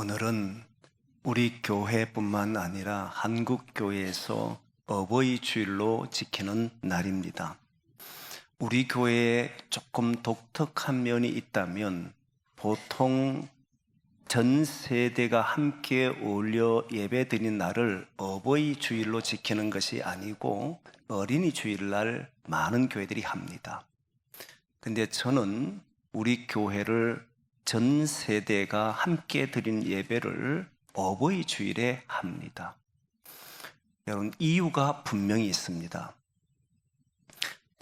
오늘은 우리 교회뿐만 아니라 한국 교회에서 어버이 주일로 지키는 날입니다. 우리 교회에 조금 독특한 면이 있다면 보통 전 세대가 함께 어울려 예배 드린 날을 어버이 주일로 지키는 것이 아니고 어린이 주일날 많은 교회들이 합니다. 근데 저는 우리 교회를 전 세대가 함께 드린 예배를 어버이 주일에 합니다. 여러분, 이유가 분명히 있습니다.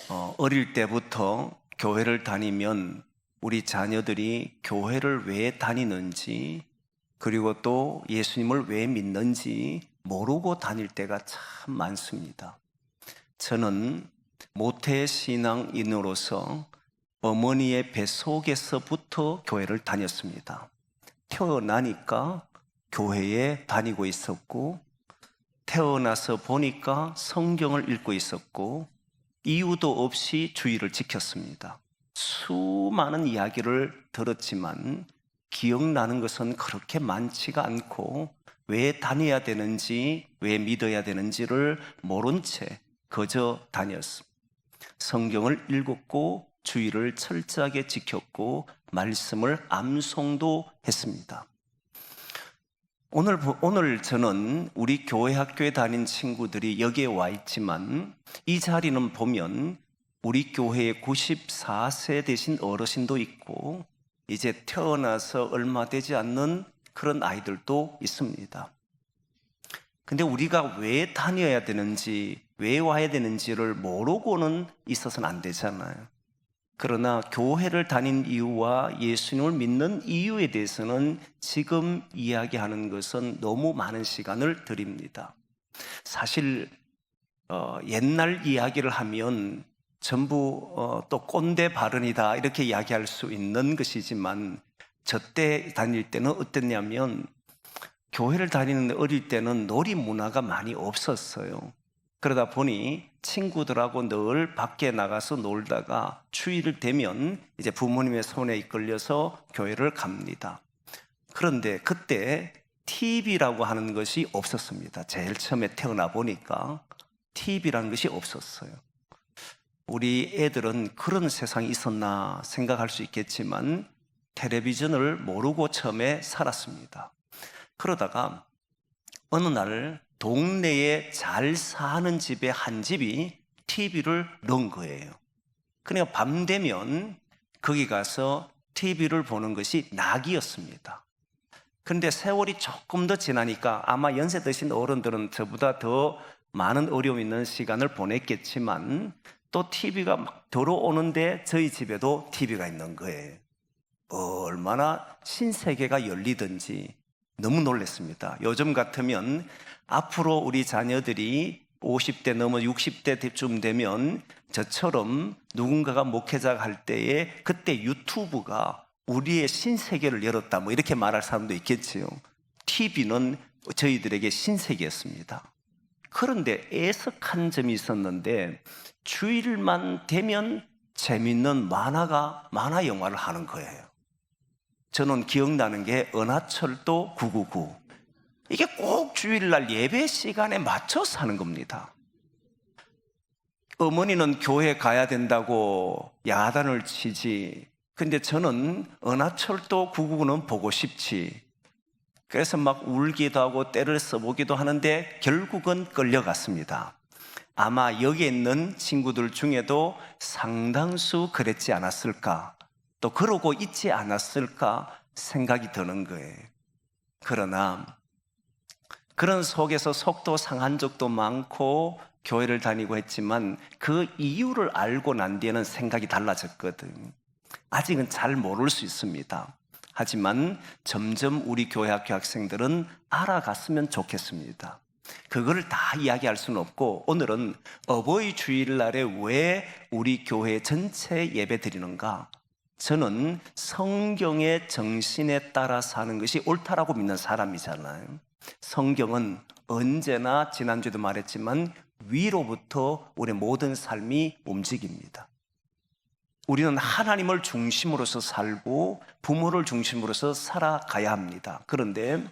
어, 어릴 때부터 교회를 다니면 우리 자녀들이 교회를 왜 다니는지 그리고 또 예수님을 왜 믿는지 모르고 다닐 때가 참 많습니다. 저는 모태 신앙인으로서 어머니의 뱃속에서부터 교회를 다녔습니다. 태어나니까 교회에 다니고 있었고, 태어나서 보니까 성경을 읽고 있었고, 이유도 없이 주의를 지켰습니다. 수많은 이야기를 들었지만, 기억나는 것은 그렇게 많지가 않고, 왜 다녀야 되는지, 왜 믿어야 되는지를 모른 채 그저 다녔습니다. 성경을 읽었고, 주의를 철저하게 지켰고 말씀을 암송도 했습니다. 오늘 오늘 저는 우리 교회 학교에 다닌 친구들이 여기에 와 있지만 이 자리는 보면 우리 교회에 94세 되신 어르신도 있고 이제 태어나서 얼마 되지 않는 그런 아이들도 있습니다. 근데 우리가 왜 다녀야 되는지, 왜 와야 되는지를 모르고는 있어서는 안 되잖아요. 그러나 교회를 다닌 이유와 예수님을 믿는 이유에 대해서는 지금 이야기하는 것은 너무 많은 시간을 드립니다. 사실 어, 옛날 이야기를 하면 전부 어, 또 꼰대 발언이다 이렇게 이야기할 수 있는 것이지만 저 때 다닐 때는 어땠냐면 교회를 다니는 어릴 때는 놀이 문화가 많이 없었어요. 그러다 보니 친구들하고 늘 밖에 나가서 놀다가 추위를 되면 이제 부모님의 손에 이끌려서 교회를 갑니다. 그런데 그때 TV라고 하는 것이 없었습니다. 제일 처음에 태어나 보니까 TV라는 것이 없었어요. 우리 애들은 그런 세상이 있었나 생각할 수 있겠지만 텔레비전을 모르고 처음에 살았습니다. 그러다가 어느 날 동네에 잘 사는 집에 한 집이 TV를 넣은 거예요. 그러니까 밤 되면 거기 가서 TV를 보는 것이 낙이었습니다. 그런데 세월이 조금 더 지나니까 아마 연세 드신 어른들은 저보다 더 많은 어려움 있는 시간을 보냈겠지만 또 TV가 막 들어오는데 저희 집에도 TV가 있는 거예요. 얼마나 신세계가 열리든지 너무 놀랐습니다. 요즘 같으면 앞으로 우리 자녀들이 50대 넘어 60대쯤 되면 저처럼 누군가가 목회자 할 때에 그때 유튜브가 우리의 신세계를 열었다 뭐 이렇게 말할 사람도 있겠지요. TV는 저희들에게 신세계였습니다. 그런데 애석한 점이 있었는데 주일만 되면 재밌는 만화가 만화 영화를 하는 거예요. 저는 기억나는 게 은하철도 999 이게 꼭 주일날 예배 시간에 맞춰서 하는 겁니다. 어머니는 교회 가야 된다고 야단을 치지. 근데 저는 은하철도 999는 보고 싶지. 그래서 막 울기도 하고 때를 써보기도 하는데 결국은 끌려갔습니다. 아마 여기 있는 친구들 중에도 상당수 그랬지 않았을까. 또 그러고 있지 않았을까 생각이 드는 거예요. 그러나 그런 속에서 속도 상한 적도 많고 교회를 다니고 했지만 그 이유를 알고 난 뒤에는 생각이 달라졌거든. 아직은 잘 모를 수 있습니다. 하지만 점점 우리 교회 학교 학생들은 알아갔으면 좋겠습니다. 그거를 다 이야기할 수는 없고 오늘은 어버이 주일날에 왜 우리 교회 전체 예배 드리는가? 저는 성경의 정신에 따라 사는 것이 옳다라고 믿는 사람이잖아요. 성경은 언제나 지난주에도 말했지만 위로부터 우리 모든 삶이 움직입니다. 우리는 하나님을 중심으로서 살고 부모를 중심으로서 살아가야 합니다. 그런데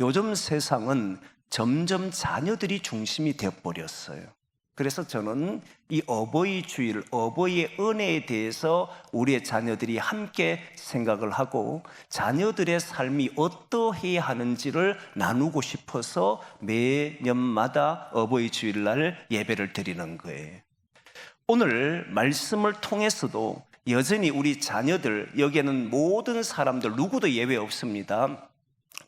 요즘 세상은 점점 자녀들이 중심이 되어 버렸어요. 그래서 저는 이 어버이 주일, 어버이의 은혜에 대해서 우리의 자녀들이 함께 생각을 하고 자녀들의 삶이 어떠해야 하는지를 나누고 싶어서 매년마다 어버이 주일날 예배를 드리는 거예요. 오늘 말씀을 통해서도 여전히 우리 자녀들, 여기에는 모든 사람들 누구도 예외 없습니다.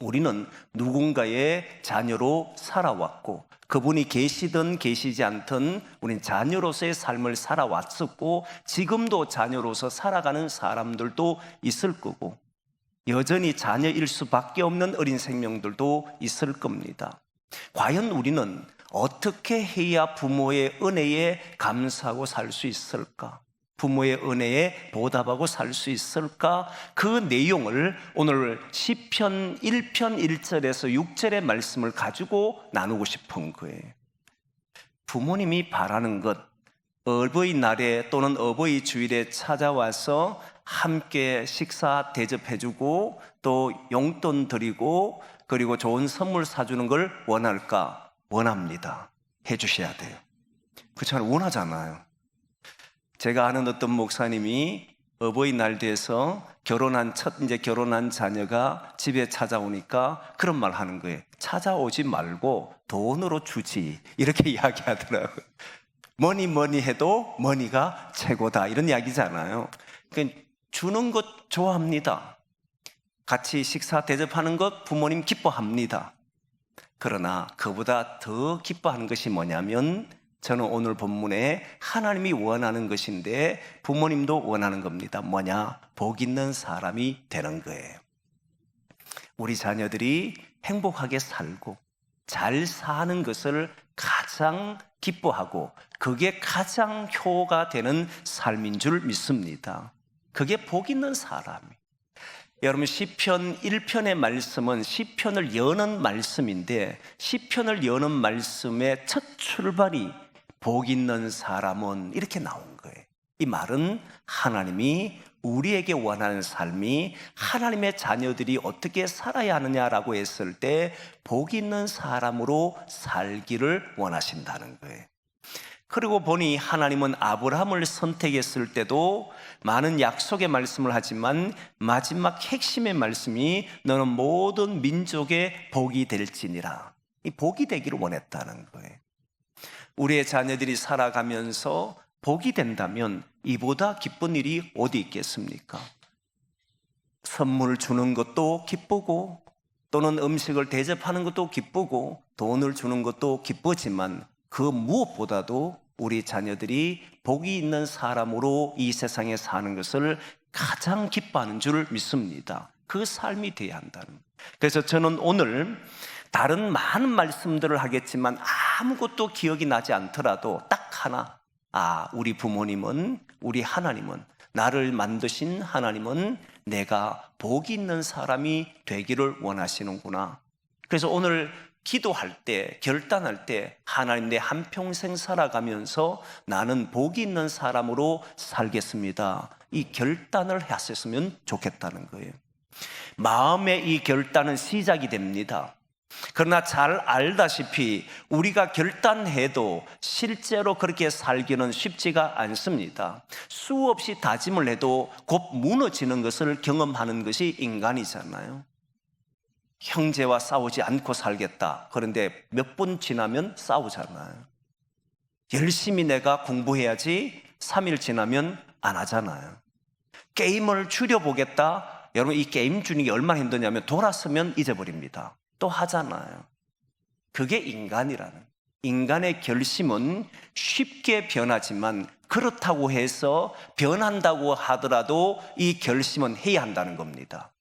우리는 누군가의 자녀로 살아왔고 그분이 계시든 계시지 않든 우린 자녀로서의 삶을 살아왔었고 지금도 자녀로서 살아가는 사람들도 있을 거고 여전히 자녀일 수밖에 없는 어린 생명들도 있을 겁니다. 과연 우리는 어떻게 해야 부모의 은혜에 감사하고 살 수 있을까? 부모의 은혜에 보답하고 살 수 있을까? 그 내용을 오늘 시편 1편 1절에서 6절의 말씀을 가지고 나누고 싶은 거예요. 부모님이 바라는 것, 어버이날에 또는 어버이 주일에 찾아와서 함께 식사 대접해주고 또 용돈 드리고 그리고 좋은 선물 사주는 걸 원할까? 원합니다. 해주셔야 돼요. 그렇잖아요. 원하잖아요. 제가 아는 어떤 목사님이 어버이날 돼서 결혼한 첫 이제 결혼한 자녀가 집에 찾아오니까 그런 말 하는 거예요. 찾아오지 말고 돈으로 주지 이렇게 이야기하더라고요. 뭐니 뭐니 해도 머니가 최고다 이런 이야기잖아요. 그러니까 주는 것 좋아합니다. 같이 식사 대접하는 것 부모님 기뻐합니다. 그러나 그보다 더 기뻐하는 것이 뭐냐면 저는 오늘 본문에 하나님이 원하는 것인데 부모님도 원하는 겁니다. 뭐냐? 복 있는 사람이 되는 거예요. 우리 자녀들이 행복하게 살고 잘 사는 것을 가장 기뻐하고 그게 가장 효가 되는 삶인 줄 믿습니다. 그게 복 있는 사람이. 여러분 시편 1편의 말씀은 시편을 여는 말씀인데 시편을 여는 말씀의 첫 출발이 복 있는 사람은 이렇게 나온 거예요. 이 말은 하나님이 우리에게 원하는 삶이 하나님의 자녀들이 어떻게 살아야 하느냐라고 했을 때 복 있는 사람으로 살기를 원하신다는 거예요. 그리고 보니 하나님은 아브라함을 선택했을 때도 많은 약속의 말씀을 하지만 마지막 핵심의 말씀이 너는 모든 민족의 복이 될지니라. 이 복이 되기를 원했다는 거예요. 우리의 자녀들이 살아가면서 복이 된다면 이보다 기쁜 일이 어디 있겠습니까? 선물 주는 것도 기쁘고 또는 음식을 대접하는 것도 기쁘고 돈을 주는 것도 기쁘지만 그 무엇보다도 우리 자녀들이 복이 있는 사람으로 이 세상에 사는 것을 가장 기뻐하는 줄 믿습니다. 그 삶이 돼야 한다는. 그래서 저는 오늘 다른 많은 말씀들을 하겠지만 아무것도 기억이 나지 않더라도 딱 하나. 아, 우리 부모님은, 우리 하나님은, 나를 만드신 하나님은 내가 복이 있는 사람이 되기를 원하시는구나. 그래서 오늘 기도할 때, 결단할 때, 하나님 내 한평생 살아가면서 나는 복이 있는 사람으로 살겠습니다. 이 결단을 하셨으면 좋겠다는 거예요. 마음의 이 결단은 시작이 됩니다. 그러나 잘 알다시피 우리가 결단해도 실제로 그렇게 살기는 쉽지가 않습니다. 수없이 다짐을 해도 곧 무너지는 것을 경험하는 것이 인간이잖아요. 형제와 싸우지 않고 살겠다. 그런데 몇 분 지나면 싸우잖아요. 열심히 내가 공부해야지 3일 지나면 안 하잖아요. 게임을 줄여보겠다. 여러분, 이 게임 주는 게 얼마나 힘드냐면 돌았으면 잊어버립니다. 또 하잖아요. 그게 인간이라는. 인간의 결심은 쉽게 변하지만 그렇다고 해서 변한다고 하더라도 이 결심은 해야 한다는 겁니다.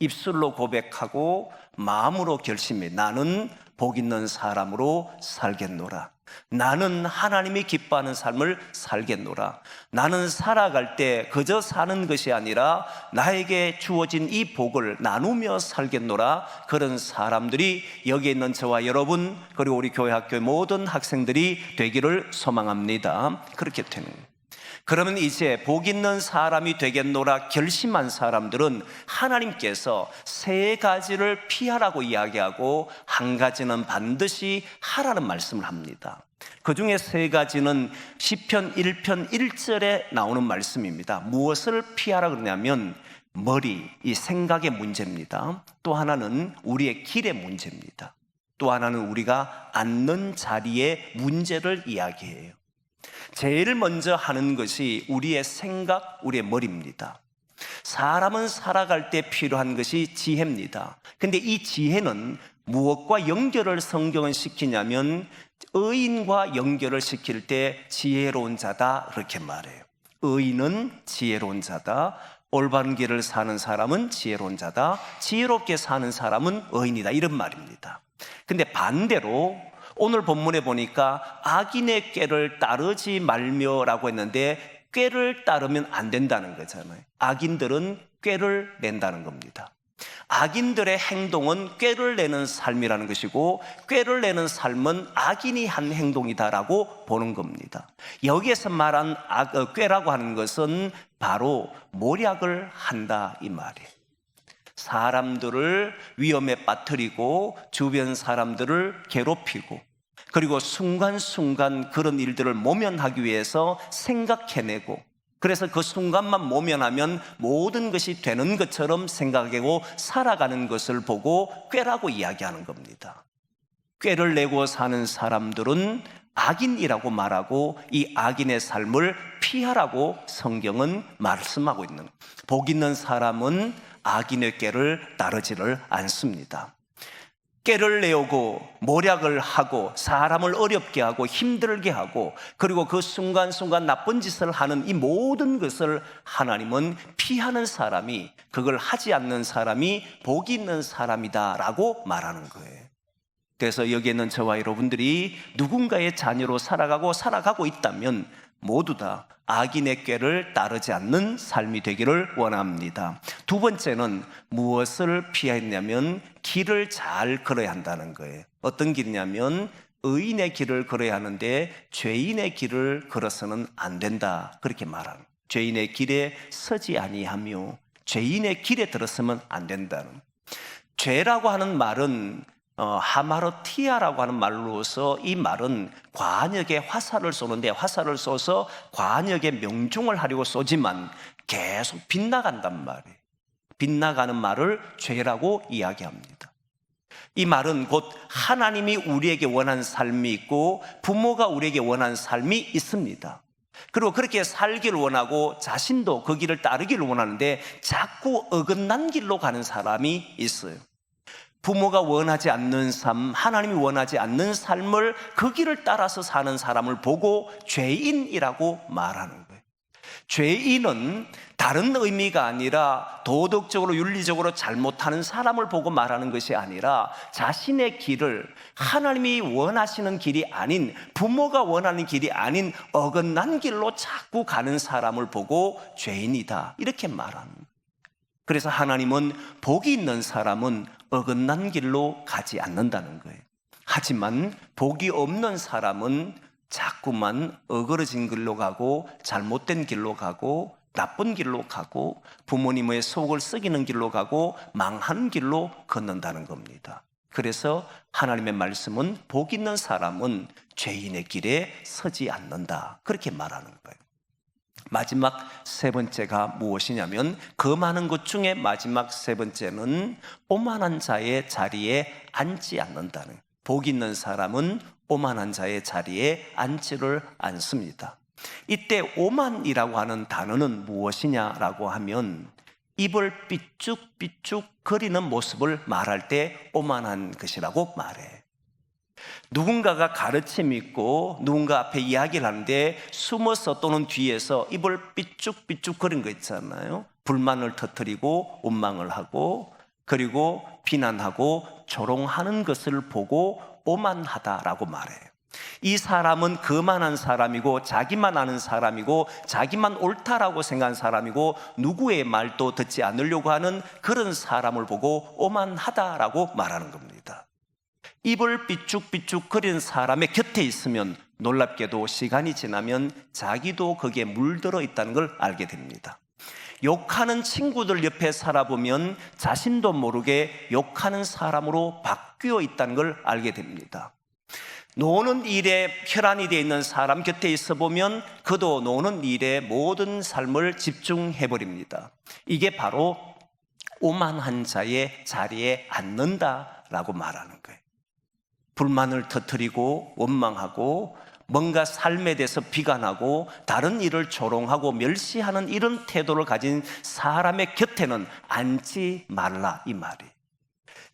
입술로 고백하고 마음으로 결심해 나는 복 있는 사람으로 살겠노라. 나는 하나님이 기뻐하는 삶을 살겠노라. 나는 살아갈 때 그저 사는 것이 아니라 나에게 주어진 이 복을 나누며 살겠노라. 그런 사람들이 여기 있는 저와 여러분 그리고 우리 교회 학교의 모든 학생들이 되기를 소망합니다. 그렇게 되는 거예요. 그러면 이제 복 있는 사람이 되겠노라 결심한 사람들은 하나님께서 세 가지를 피하라고 이야기하고 한 가지는 반드시 하라는 말씀을 합니다. 그 중에 세 가지는 시편 1편 1절에 나오는 말씀입니다. 무엇을 피하라 그러냐면 머리, 이 생각의 문제입니다. 또 하나는 우리의 길의 문제입니다. 또 하나는 우리가 앉는 자리의 문제를 이야기해요. 제일 먼저 하는 것이 우리의 생각, 우리의 머리입니다. 사람은 살아갈 때 필요한 것이 지혜입니다. 근데 이 지혜는 무엇과 연결을 성경은 시키냐면 의인과 연결을 시킬 때 지혜로운 자다 그렇게 말해요. 의인은 지혜로운 자다. 올바른 길을 사는 사람은 지혜로운 자다. 지혜롭게 사는 사람은 의인이다. 이런 말입니다. 근데 반대로 오늘 본문에 보니까 악인의 꾀를 따르지 말며라고 했는데 꾀를 따르면 안 된다는 거잖아요. 악인들은 꾀를 낸다는 겁니다. 악인들의 행동은 꾀를 내는 삶이라는 것이고 꾀를 내는 삶은 악인이 한 행동이다라고 보는 겁니다. 여기에서 말한 악, 어, 꾀라고 하는 것은 바로 모략을 한다 이 말이에요. 사람들을 위험에 빠뜨리고 주변 사람들을 괴롭히고 그리고 순간순간 그런 일들을 모면하기 위해서 생각해내고 그래서 그 순간만 모면하면 모든 것이 되는 것처럼 생각하고 살아가는 것을 보고 꾀라고 이야기하는 겁니다. 꾀를 내고 사는 사람들은 악인이라고 말하고 이 악인의 삶을 피하라고 성경은 말씀하고 있는 복 있는 사람은 악인의 꾀를 따르지를 않습니다. 깨를 내오고 모략을 하고 사람을 어렵게 하고 힘들게 하고 그리고 그 순간순간 나쁜 짓을 하는 이 모든 것을 하나님은 피하는 사람이 그걸 하지 않는 사람이 복이 있는 사람이다라고 말하는 거예요. 그래서 여기 있는 저와 여러분들이 누군가의 자녀로 살아가고 살아가고 있다면 모두 다 악인의 꾀를 따르지 않는 삶이 되기를 원합니다. 두 번째는 무엇을 피했냐면 길을 잘 걸어야 한다는 거예요. 어떤 길이냐면 의인의 길을 걸어야 하는데 죄인의 길을 걸어서는 안 된다. 그렇게 말하는. 죄인의 길에 서지 아니하며 죄인의 길에 들어서면 안 된다는. 죄라고 하는 말은 어, 하마르티아라고 하는 말로서 이 말은 관역에 화살을 쏘는데 화살을 쏘서 관역에 명중을 하려고 쏘지만 계속 빗나간단 말이에요. 빗나가는 말을 죄라고 이야기합니다. 이 말은 곧 하나님이 우리에게 원하는 삶이 있고 부모가 우리에게 원하는 삶이 있습니다. 그리고 그렇게 살기를 원하고 자신도 그 길을 따르기를 원하는데 자꾸 어긋난 길로 가는 사람이 있어요. 부모가 원하지 않는 삶, 하나님이 원하지 않는 삶을 그 길을 따라서 사는 사람을 보고 죄인이라고 말하는 거예요. 죄인은 다른 의미가 아니라 도덕적으로 윤리적으로 잘못하는 사람을 보고 말하는 것이 아니라 자신의 길을 하나님이 원하시는 길이 아닌 부모가 원하는 길이 아닌 어긋난 길로 자꾸 가는 사람을 보고 죄인이다. 이렇게 말합니다. 그래서 하나님은 복이 있는 사람은 어긋난 길로 가지 않는다는 거예요. 하지만 복이 없는 사람은 자꾸만 어그러진 길로 가고 잘못된 길로 가고 나쁜 길로 가고 부모님의 속을 썩이는 길로 가고 망하는 길로 걷는다는 겁니다. 그래서 하나님의 말씀은 복 있는 사람은 죄인의 길에 서지 않는다. 그렇게 말하는 거예요. 마지막 세 번째가 무엇이냐면 그 많은 것 중에 마지막 세 번째는 오만한 자의 자리에 앉지 않는다는 복 있는 사람은 오만한 자의 자리에 앉지를 않습니다. 이때 오만이라고 하는 단어는 무엇이냐라고 하면 입을 삐쭉삐쭉 거리는 모습을 말할 때 오만한 것이라고 말해. 누군가가 가르침 있고 누군가 앞에 이야기를 하는데 숨어서 또는 뒤에서 입을 삐쭉삐쭉 거린 거 있잖아요. 불만을 터뜨리고 원망을 하고 그리고 비난하고 조롱하는 것을 보고 오만하다라고 말해요. 이 사람은 그만한 사람이고 자기만 아는 사람이고 자기만 옳다라고 생각한 사람이고 누구의 말도 듣지 않으려고 하는 그런 사람을 보고 오만하다라고 말하는 겁니다. 입을 삐쭉삐쭉 거리는 사람의 곁에 있으면 놀랍게도 시간이 지나면 자기도 거기에 물들어 있다는 걸 알게 됩니다. 욕하는 친구들 옆에 살아보면 자신도 모르게 욕하는 사람으로 바뀌어 있다는 걸 알게 됩니다. 노는 일에 혈안이 되어 있는 사람 곁에 있어 보면 그도 노는 일에 모든 삶을 집중해 버립니다. 이게 바로 오만한 자의 자리에 앉는다라고 말하는 거예요. 불만을 터뜨리고 원망하고 뭔가 삶에 대해서 비관하고 다른 일을 조롱하고 멸시하는 이런 태도를 가진 사람의 곁에는 앉지 말라 이 말이.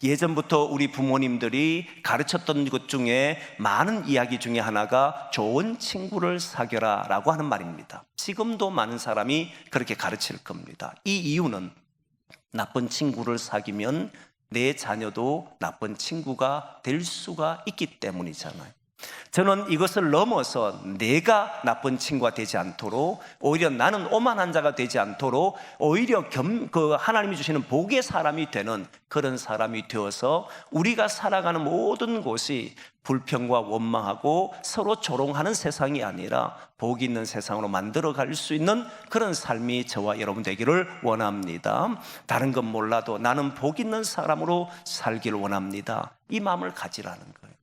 예전부터 우리 부모님들이 가르쳤던 것 중에 많은 이야기 중에 하나가 좋은 친구를 사겨라라고 하는 말입니다. 지금도 많은 사람이 그렇게 가르칠 겁니다. 이 이유는 나쁜 친구를 사귀면 내 자녀도 나쁜 친구가 될 수가 있기 때문이잖아요. 저는 이것을 넘어서 내가 나쁜 친구가 되지 않도록 오히려 나는 오만한 자가 되지 않도록 오히려 겸, 그 하나님이 주시는 복의 사람이 되는 그런 사람이 되어서 우리가 살아가는 모든 곳이 불평과 원망하고 서로 조롱하는 세상이 아니라 복 있는 세상으로 만들어 갈 수 있는 그런 삶이 저와 여러분 되기를 원합니다. 다른 건 몰라도 나는 복 있는 사람으로 살기를 원합니다. 이 마음을 가지라는 거예요.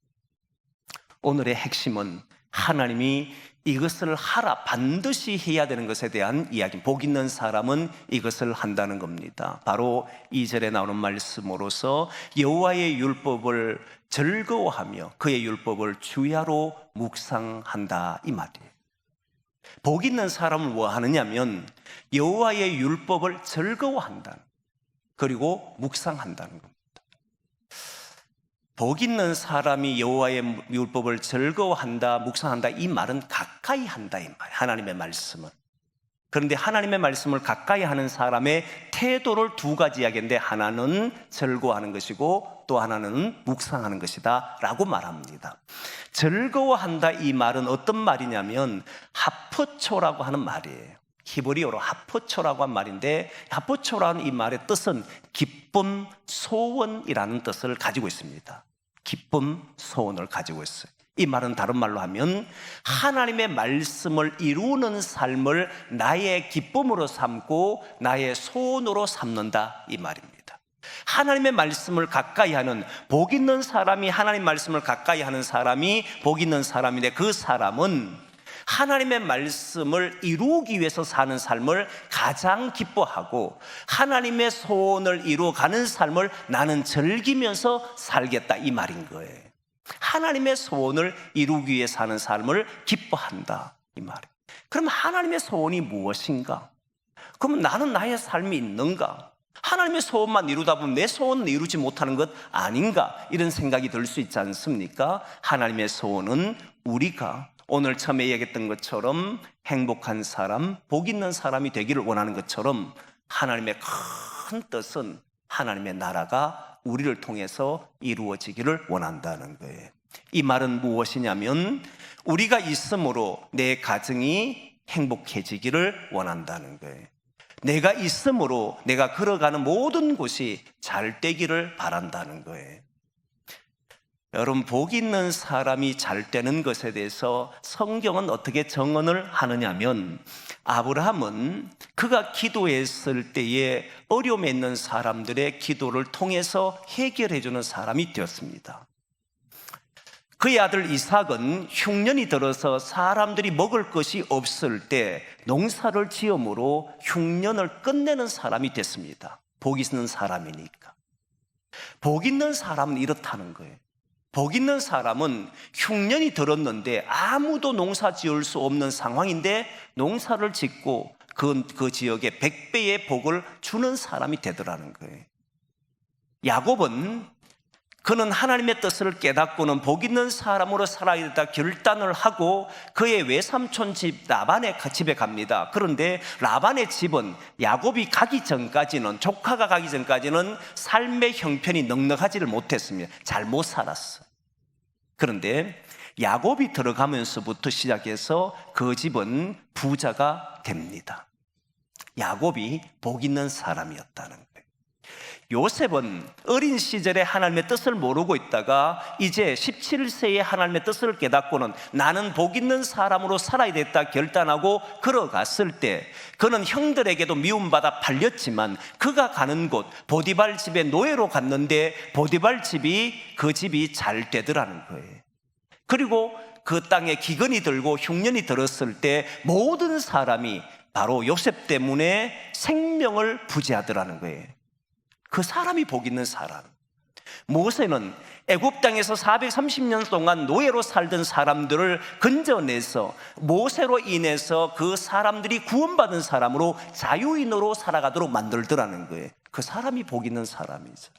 오늘의 핵심은 하나님이 이것을 하라 반드시 해야 되는 것에 대한 이야기. 복 있는 사람은 이것을 한다는 겁니다. 바로 이절에 나오는 말씀으로서 여호와의 율법을 즐거워하며 그의 율법을 주야로 묵상한다 이 말이에요. 복 있는 사람은 뭐 하느냐면 여호와의 율법을 즐거워한다. 그리고 묵상한다는 겁니다. 복 있는 사람이 여호와의 율법을 즐거워한다, 묵상한다 이 말은 가까이 한다 이 말. 하나님의 말씀은. 그런데 하나님의 말씀을 가까이 하는 사람의 태도를 두 가지 이야기인데 하나는 즐거워하는 것이고 또 하나는 묵상하는 것이다라고 말합니다. 즐거워한다 이 말은 어떤 말이냐면 하프초라고 하는 말이에요. 히브리어로 하포초라고 한 말인데 하포초라는 이 말의 뜻은 기쁨, 소원이라는 뜻을 가지고 있습니다. 기쁨, 소원을 가지고 있어요. 이 말은 다른 말로 하면 하나님의 말씀을 이루는 삶을 나의 기쁨으로 삼고 나의 소원으로 삼는다 이 말입니다. 하나님의 말씀을 가까이 하는 복 있는 사람이 하나님 말씀을 가까이 하는 사람이 복 있는 사람인데 그 사람은 하나님의 말씀을 이루기 위해서 사는 삶을 가장 기뻐하고 하나님의 소원을 이루어가는 삶을 나는 즐기면서 살겠다 이 말인 거예요. 하나님의 소원을 이루기 위해 사는 삶을 기뻐한다 이 말이에요. 그럼 하나님의 소원이 무엇인가? 그럼 나는 나의 삶이 있는가? 하나님의 소원만 이루다 보면 내 소원은 이루지 못하는 것 아닌가? 이런 생각이 들 수 있지 않습니까? 하나님의 소원은 우리가 오늘 처음에 얘기했던 것처럼 행복한 사람, 복 있는 사람이 되기를 원하는 것처럼 하나님의 큰 뜻은 하나님의 나라가 우리를 통해서 이루어지기를 원한다는 거예요. 이 말은 무엇이냐면 우리가 있음으로 내 가정이 행복해지기를 원한다는 거예요. 내가 있음으로 내가 걸어가는 모든 곳이 잘 되기를 바란다는 거예요. 여러분, 복 있는 사람이 잘 되는 것에 대해서 성경은 어떻게 정언을 하느냐면, 아브라함은 그가 기도했을 때에 어려움에 있는 사람들의 기도를 통해서 해결해 주는 사람이 되었습니다. 그의 아들 이삭은 흉년이 들어서 사람들이 먹을 것이 없을 때 농사를 지음으로 흉년을 끝내는 사람이 됐습니다. 복 있는 사람이니까. 복 있는 사람은 이렇다는 거예요. 복 있는 사람은 흉년이 들었는데 아무도 농사 지을 수 없는 상황인데 농사를 짓고 그, 그 지역에 백배의 복을 주는 사람이 되더라는 거예요. 야곱은 그는 하나님의 뜻을 깨닫고는 복 있는 사람으로 살아야겠다 결단을 하고 그의 외삼촌 집 라반의 집에 갑니다. 그런데 라반의 집은 야곱이 가기 전까지는 조카가 가기 전까지는 삶의 형편이 넉넉하지를 못했습니다. 잘 못 살았어. 그런데 야곱이 들어가면서부터 시작해서 그 집은 부자가 됩니다. 야곱이 복 있는 사람이었다는 요. 요셉은 어린 시절에 하나님의 뜻을 모르고 있다가 이제 17세에 하나님의 뜻을 깨닫고는 나는 복 있는 사람으로 살아야 됐다 결단하고 걸어갔을 때 그는 형들에게도 미움받아 팔렸지만 그가 가는 곳 보디발 집의 노예로 갔는데 보디발 집이 그 집이 잘 되더라는 거예요. 그리고 그 땅에 기근이 들고 흉년이 들었을 때 모든 사람이 바로 요셉 때문에 생명을 부지하더라는 거예요. 그 사람이 복 있는 사람. 모세는 애굽 땅에서 430년 동안 노예로 살던 사람들을 건져내서 모세로 인해서 그 사람들이 구원받은 사람으로 자유인으로 살아가도록 만들더라는 거예요. 그 사람이 복 있는 사람이죠.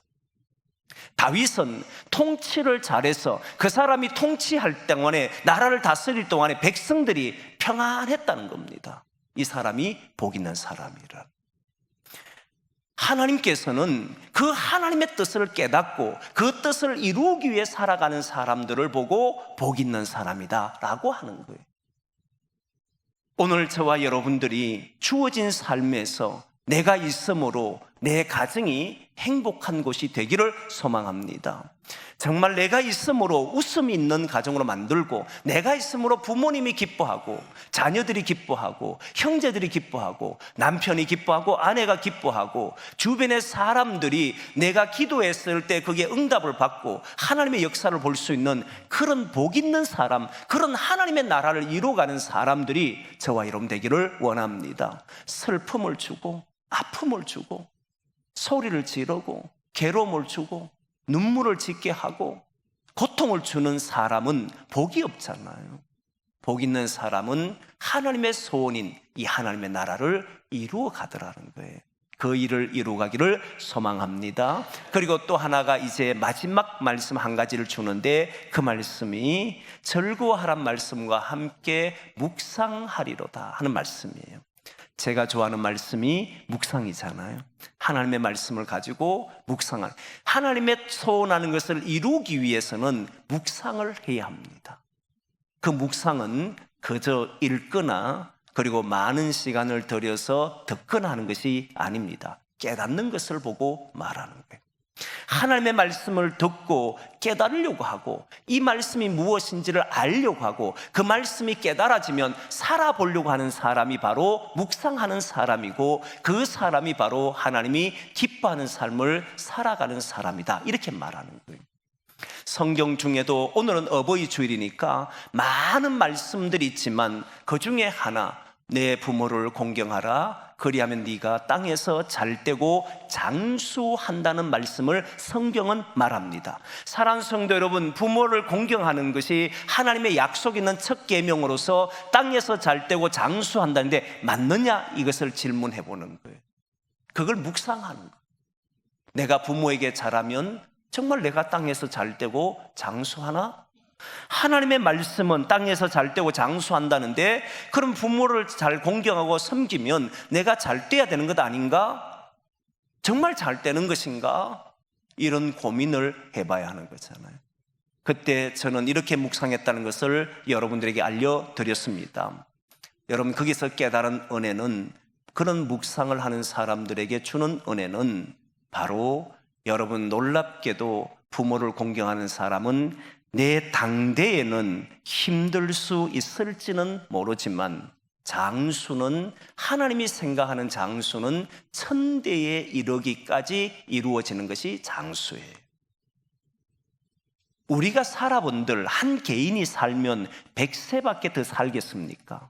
다윗은 통치를 잘해서 그 사람이 통치할 동안에 나라를 다스릴 동안에 백성들이 평안했다는 겁니다. 이 사람이 복 있는 사람이라. 하나님께서는 그 하나님의 뜻을 깨닫고 그 뜻을 이루기 위해 살아가는 사람들을 보고 복 있는 사람이다 라고 하는 거예요. 오늘 저와 여러분들이 주어진 삶에서 내가 있음으로 내 가정이 행복한 곳이 되기를 소망합니다. 정말 내가 있음으로 웃음이 있는 가정으로 만들고 내가 있음으로 부모님이 기뻐하고 자녀들이 기뻐하고 형제들이 기뻐하고 남편이 기뻐하고 아내가 기뻐하고 주변의 사람들이 내가 기도했을 때 그게 응답을 받고 하나님의 역사를 볼 수 있는 그런 복 있는 사람 그런 하나님의 나라를 이루어가는 사람들이 저와 여러분 되기를 원합니다. 슬픔을 주고 아픔을 주고 소리를 지르고 괴로움을 주고 눈물을 짓게 하고 고통을 주는 사람은 복이 없잖아요. 복 있는 사람은 하나님의 소원인 이 하나님의 나라를 이루어 가더라는 거예요. 그 일을 이루어 가기를 소망합니다. 그리고 또 하나가 이제 마지막 말씀 한 가지를 주는데 그 말씀이 절구하란 말씀과 함께 묵상하리로다 하는 말씀이에요. 제가 좋아하는 말씀이 묵상이잖아요. 하나님의 말씀을 가지고 묵상할. 하나님의 소원하는 것을 이루기 위해서는 묵상을 해야 합니다. 그 묵상은 그저 읽거나 그리고 많은 시간을 들여서 듣거나 하는 것이 아닙니다. 깨닫는 것을 보고 말하는 거예요. 하나님의 말씀을 듣고 깨달으려고 하고 이 말씀이 무엇인지를 알려고 하고 그 말씀이 깨달아지면 살아보려고 하는 사람이 바로 묵상하는 사람이고 그 사람이 바로 하나님이 기뻐하는 삶을 살아가는 사람이다. 이렇게 말하는 거예요. 성경 중에도 오늘은 어버이 주일이니까 많은 말씀들이 있지만 그 중에 하나 내 부모를 공경하라 그리하면 네가 땅에서 잘 되고 장수한다는 말씀을 성경은 말합니다. 사랑 성도 여러분, 부모를 공경하는 것이 하나님의 약속 있는 첫 계명으로서 땅에서 잘 되고 장수한다는데 맞느냐 이것을 질문해 보는 거예요. 그걸 묵상하는 거예요. 내가 부모에게 잘하면 정말 내가 땅에서 잘 되고 장수하나? 하나님의 말씀은 땅에서 잘 되고 장수한다는데 그럼 부모를 잘 공경하고 섬기면 내가 잘 돼야 되는 것 아닌가? 정말 잘 되는 것인가? 이런 고민을 해봐야 하는 거잖아요. 그때 저는 이렇게 묵상했다는 것을 여러분들에게 알려드렸습니다. 여러분, 거기서 깨달은 은혜는 그런 묵상을 하는 사람들에게 주는 은혜는 바로 여러분 놀랍게도 부모를 공경하는 사람은 내 당대에는 힘들 수 있을지는 모르지만 장수는 하나님이 생각하는 장수는 천대에 이르기까지 이루어지는 것이 장수예요. 우리가 살아본들 한 개인이 살면 백세밖에 더 살겠습니까?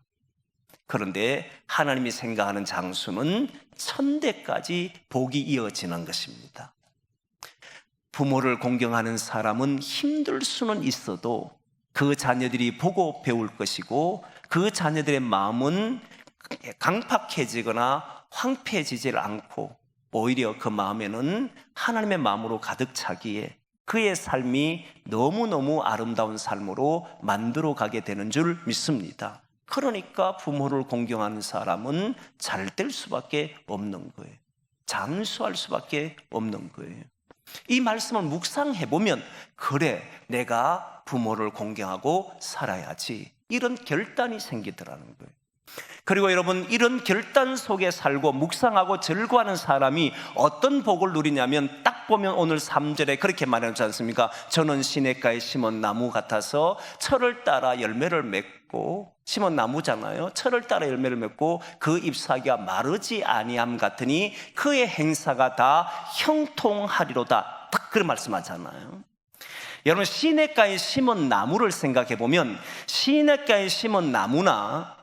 그런데 하나님이 생각하는 장수는 천대까지 복이 이어지는 것입니다. 부모를 공경하는 사람은 힘들 수는 있어도 그 자녀들이 보고 배울 것이고 그 자녀들의 마음은 강팍해지거나 황폐해지질 않고 오히려 그 마음에는 하나님의 마음으로 가득 차기에 그의 삶이 너무너무 아름다운 삶으로 만들어 가게 되는 줄 믿습니다. 그러니까 부모를 공경하는 사람은 잘 될 수밖에 없는 거예요. 장수할 수밖에 없는 거예요. 이 말씀을 묵상해 보면 그래 내가 부모를 공경하고 살아야지 이런 결단이 생기더라는 거예요. 그리고 여러분 이런 결단 속에 살고 묵상하고 절구하는 사람이 어떤 복을 누리냐면 딱 보면 오늘 3절에 그렇게 말하지 않습니까? 저는 시냇가에 심은 나무 같아서 철을 따라 열매를 맺고 심은 나무잖아요. 철을 따라 열매를 맺고 그 잎사귀가 마르지 아니함 같으니 그의 행사가 다 형통하리로다. 딱 그런 말씀하잖아요. 여러분 시냇가에 심은 나무를 생각해 보면 시냇가에 심은 나무나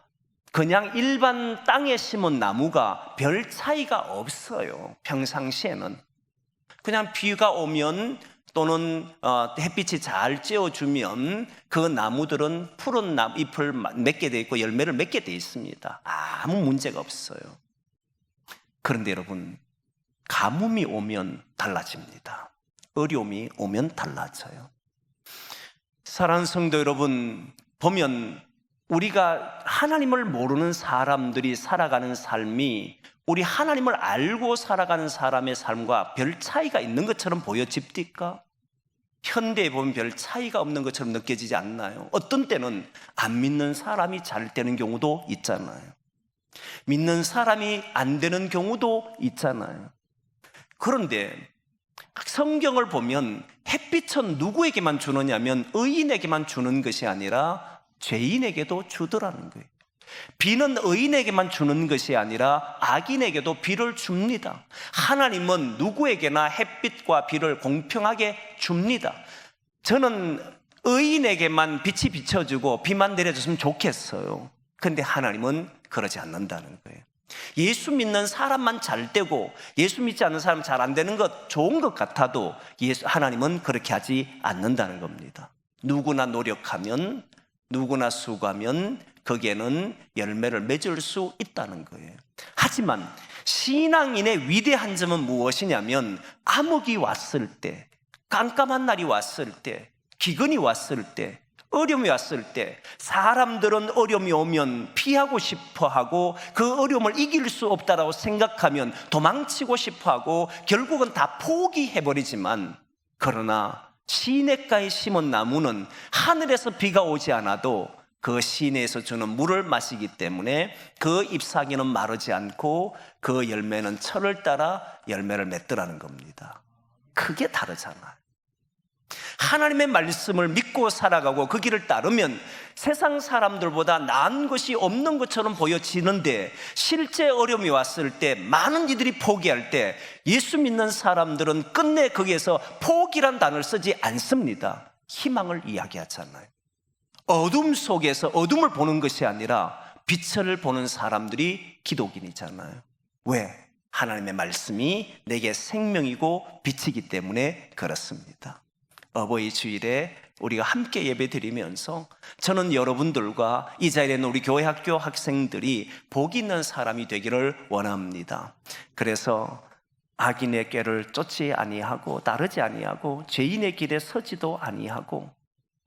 그냥 일반 땅에 심은 나무가 별 차이가 없어요. 평상시에는 그냥 비가 오면 또는 어, 햇빛이 잘 쬐어주면 그 나무들은 푸른 나무 잎을 맺게 돼 있고 열매를 맺게 돼 있습니다. 아무 문제가 없어요. 그런데 여러분 가뭄이 오면 달라집니다. 어려움이 오면 달라져요. 사랑하는 성도 여러분 보면 우리가 하나님을 모르는 사람들이 살아가는 삶이 우리 하나님을 알고 살아가는 사람의 삶과 별 차이가 있는 것처럼 보여집니까? 현대에 보면 별 차이가 없는 것처럼 느껴지지 않나요? 어떤 때는 안 믿는 사람이 잘 되는 경우도 있잖아요. 믿는 사람이 안 되는 경우도 있잖아요. 그런데 성경을 보면 햇빛은 누구에게만 주느냐면 의인에게만 주는 것이 아니라 죄인에게도 주더라는 거예요. 비는 의인에게만 주는 것이 아니라 악인에게도 비를 줍니다. 하나님은 누구에게나 햇빛과 비를 공평하게 줍니다. 저는 의인에게만 빛이 비춰주고 비만 내려줬으면 좋겠어요. 근데 하나님은 그러지 않는다는 거예요. 예수 믿는 사람만 잘 되고 예수 믿지 않는 사람 잘 안 되는 것 좋은 것 같아도 예수 하나님은 그렇게 하지 않는다는 겁니다. 누구나 노력하면 누구나 수고하면 거기에는 열매를 맺을 수 있다는 거예요. 하지만 신앙인의 위대한 점은 무엇이냐면 암흑이 왔을 때, 깜깜한 날이 왔을 때, 기근이 왔을 때, 어려움이 왔을 때 사람들은 어려움이 오면 피하고 싶어 하고 그 어려움을 이길 수 없다라고 생각하면 도망치고 싶어 하고 결국은 다 포기해 버리지만 그러나 시냇가에 심은 나무는 하늘에서 비가 오지 않아도 그 시내에서 주는 물을 마시기 때문에 그 잎사귀는 마르지 않고 그 열매는 철을 따라 열매를 맺더라는 겁니다. 크게 다르잖아요. 하나님의 말씀을 믿고 살아가고 그 길을 따르면 세상 사람들보다 나은 것이 없는 것처럼 보여지는데 실제 어려움이 왔을 때 많은 이들이 포기할 때 예수 믿는 사람들은 끝내 거기에서 포기란 단어를 쓰지 않습니다. 희망을 이야기하잖아요. 어둠 속에서 어둠을 보는 것이 아니라 빛을 보는 사람들이 기독인이잖아요. 왜? 하나님의 말씀이 내게 생명이고 빛이기 때문에 그렇습니다. 어버이 주일에 우리가 함께 예배 드리면서 저는 여러분들과 이 자리에 있는 우리 교회 학교 학생들이 복 있는 사람이 되기를 원합니다. 그래서 악인의 꾀를 쫓지 아니하고 따르지 아니하고 죄인의 길에 서지도 아니하고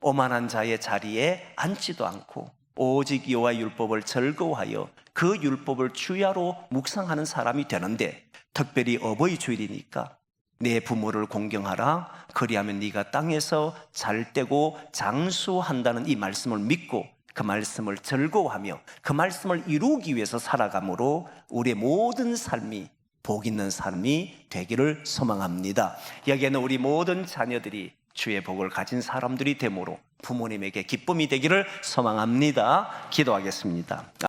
오만한 자의 자리에 앉지도 않고 오직 여호와 율법을 즐거워하여 그 율법을 주야로 묵상하는 사람이 되는데 특별히 어버이 주일이니까 내 부모를 공경하라 그리하면 네가 땅에서 잘 되고 장수한다는 이 말씀을 믿고 그 말씀을 즐거워하며 그 말씀을 이루기 위해서 살아감으로 우리의 모든 삶이 복 있는 삶이 되기를 소망합니다. 여기에는 우리 모든 자녀들이 주의 복을 가진 사람들이 되므로 부모님에게 기쁨이 되기를 소망합니다. 기도하겠습니다.